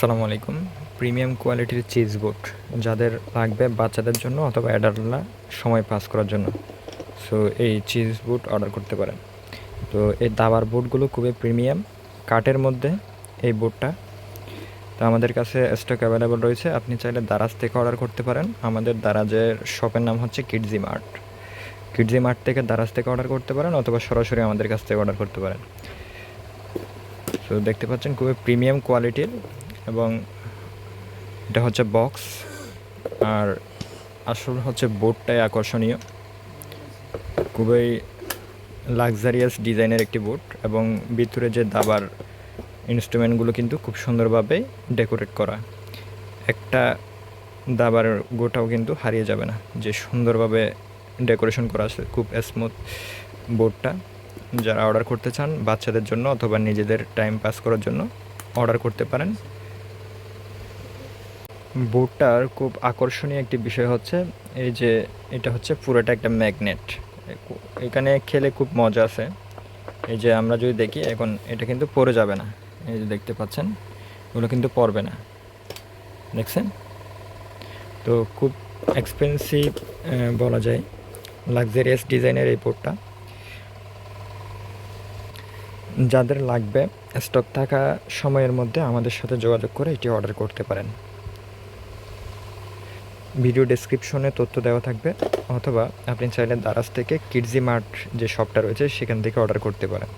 আসসালামু আলাইকুম। প্রিমিয়াম কোয়ালিটির চিজ বোট যাদের লাগবে বাচ্চাদের জন্য অথবা অ্যাডাল্টরা সময় পাস করার জন্য। সো এই চিজ বুট অর্ডার করতে পারেন। তো, এই দাবার বুটগুলো খুবই প্রিমিয়াম কাঠের মধ্যে এই বুটটা তো, আমাদের কাছে স্টক অ্যাভেলেবল রয়েছে। আপনি চাইলে দারাজ থেকে অর্ডার করতে পারেন। আমাদের দারাজের শপের নাম হচ্ছে কিডজি মার্ট কিডজি মার্ট থেকে দারাজ থেকে অর্ডার করতে পারেন অথবা সরাসরি আমাদের কাছ থেকে অর্ডার করতে পারেন। তো দেখতে পাচ্ছেন খুবই প্রিমিয়াম কোয়ালিটির এবং এটা হচ্ছে বক্স, আর আসল হচ্ছে বোর্ডটাই আকর্ষণীয়। খুবই লাক্সারিয়াস ডিজাইনের একটি বোট এবং ভিতরে যে দাবার ইনস্ট্রুমেন্টগুলো কিন্তু খুব সুন্দরভাবে ডেকোরেট করা। একটা দাবার গোটাও কিন্তু হারিয়ে যাবে না। যে সুন্দরভাবে ডেকোরেশন করা আছে, খুব স্মুথ বোর্ডটা। যারা অর্ডার করতে চান বাচ্চাদের জন্য অথবা নিজেদের টাইম পাস করার জন্য অর্ডার করতে পারেন। বোর্ডটার খুব আকর্ষণীয় একটি বিষয় হচ্ছে, এই যে এটা হচ্ছে পুরোটা একটা ম্যাগনেট। এখানে খেলে খুব মজা আছে। এই যে আমরা যদি দেখি, এখন এটা কিন্তু পড়ে যাবে না। এই যে দেখতে পাচ্ছেন ওগুলো কিন্তু পড়বে না। দেখছেন? তো খুব এক্সপেন্সিভ বলা যায় লাক্সারিয়াস ডিজাইনের এই বোর্ডটা যাদের লাগবে স্টক থাকা সময়ের মধ্যে আমাদের সাথে যোগাযোগ করে এটি অর্ডার করতে পারেন। ভিডিও ডেসক্রিপশনে তথ্য দেওয়া থাকবে, অথবা আপনি চাইলে দারাজ থেকে কিডজি মার্ট যে শপটা রয়েছে, সেখান থেকে অর্ডার করতে পারেন।